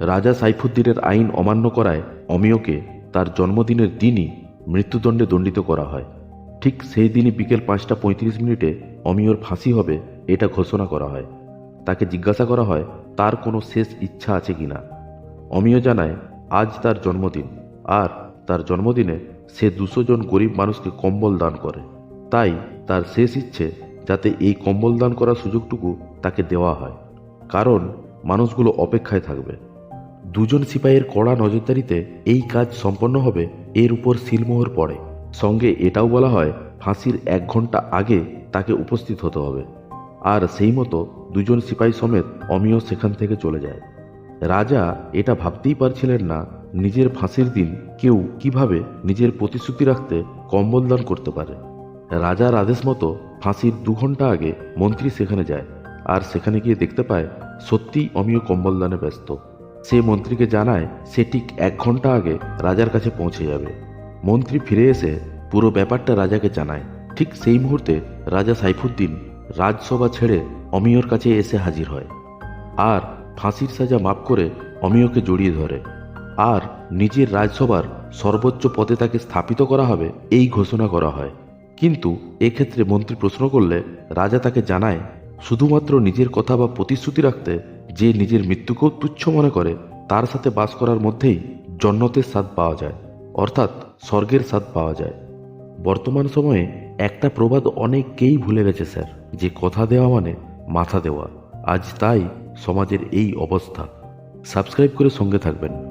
রাজা সাইফুদ্দিনের আইন অমান্য করায় অমিয়কে তার জন্মদিনের দিনই মৃত্যুদণ্ডে দণ্ডিত করা হয়। ঠিক সেই দিনই বিকেল পাঁচটা পঁয়ত্রিশ মিনিটে অমিয়র ফাঁসি হবে এটা ঘোষণা করা হয়। তাকে জিজ্ঞাসা করা হয়, তার কোনো শেষ ইচ্ছা আছে কিনা অমিয় জানায়, আজ তার জন্মদিন। আর তার জন্মদিনে সে দুশো জন গরিব মানুষকে কম্বল দান করে। তাই তার শেষ ইচ্ছে যাতে এই কম্বল দান করার সুযোগটুকু তাকে দেওয়া হয়। কারণ মানুষগুলো অপেক্ষায় থাকবে। দুজন সিপাহীর কড়া নজরদারিতে এই কাজ সম্পন্ন হবে, এর উপর সিলমোহর পড়ে। সঙ্গে এটাও বলা হয়, ফাঁসির এক ঘণ্টা আগে তাকে উপস্থিত হতে হবে। আর সেই মতো দুজন সিপাহী সমেত অমিয় সেখান থেকে চলে যায়। রাজা এটা ভাবতেই পারছিলেন না, নিজের ফাঁসির দিন কেউ কীভাবে নিজের প্রতিশ্রুতি রাখতে কম্বল দান করতে পারে। রাজার আদেশ মতো ফাঁসির দু ঘণ্টা আগে মন্ত্রী সেখানে যায়, আর সেখানে গিয়ে দেখতে পায়, সত্যিই অমিয় কম্বল দানে ব্যস্ত। সে মন্ত্রীকে জানায় সে ঠিক এক ঘণ্টা আগে রাজার কাছে পৌঁছে যাবে। মন্ত্রী ফিরে এসে পুরো ব্যাপারটা রাজাকে জানায়। ঠিক সেই মুহূর্তে রাজা সাইফুদ্দিন রাজসভা ছেড়ে অমিয়র কাছে এসে হাজির হয়। আর ফাঁসির সাজা মাফ করে অমিয়কে জড়িয়ে ধরে। আর নিজের রাজসভার সর্বোচ্চ পদে তাকে স্থাপিত করা হবে এই ঘোষণা করা হয়। কিন্তু এক্ষেত্রে মন্ত্রী প্রশ্ন করলে রাজা তাকে জানায়, শুধুমাত্র নিজের কথা বা প্রতিশ্রুতি রাখতে যে নিজের মৃত্যুকেও তুচ্ছ মনে করে, তার সাথে বাস করার মধ্যেই জন্নতের স্বাদ পাওয়া যায়, অর্থাৎ স্বর্গের স্বাদ পাওয়া যায়। বর্তমান সময়ে একটা প্রবাদ অনেককেই ভুলে গেছে, স্যার, যে কথা দেওয়া মানে মাথা দেওয়া। আজ তাই সমাজের এই অবস্থা। সাবস্ক্রাইব করে সঙ্গে থাকবেন।